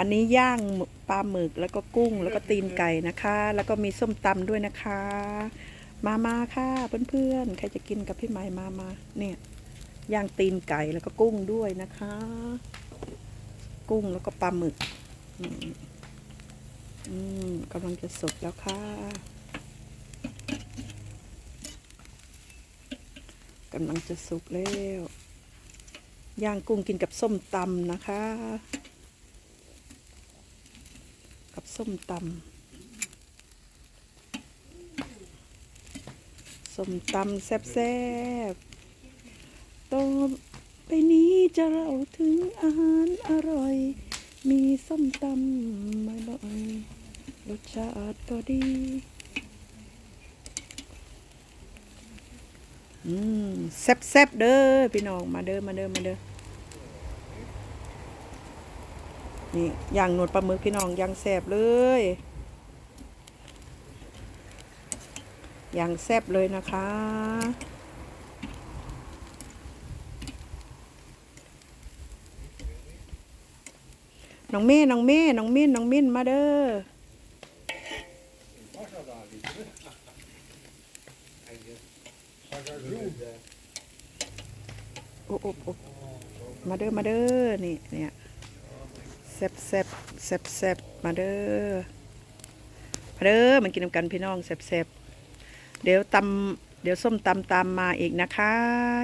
วันนี้ย่างปลาหมึกแล้วก็กุ้งแล้วก็ตีนไก่นะคะ แล้วก็มีส้มตำด้วยนะคะ มามาค่ะเพื่อนๆใครจะกินกับพี่ใหม่มามาเนี่ยย่างตีนไก่แล้วก็กุ้งด้วยนะคะ กุ้งแล้วก็ปลาหมึกอืมกำลังจะสุกแล้วค่ะกำลังจะสุกแล้ว ย่างกุ้งกินกับส้มตำนะคะ กับส้มตำส้มตำแซ่บๆต่อไปนี้จะเล่าถึงอาหารอร่อย มีส้มตำมาหน่อยรสชาติก็ดี อืมแซ่บๆเด้อพี่น้องมาเด้อมาเด้อมาเด้อ นี่ย่างหนวดปลาหมึกพี่น้องย่างแซ่บเลยย่างแซ่บเลยนะคะ น้องเม่น้องเม่น้องมิ้นน้องมิ้นมาเด้อโอ้โอ้โอ้มาเด้อมาเด้อนี่เนี่ย แซ่บแซ่บแซ่บแซ่บมาเด้อมาเด้อมันกินน้ำกันพี่น้องแซ่บแซ่บเดี๋ยวตำเดี๋ยวส้มตำตามมาอีกนะคะ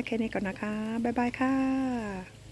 แค่นี้ก่อนนะคะ บ๊ายบายค่ะ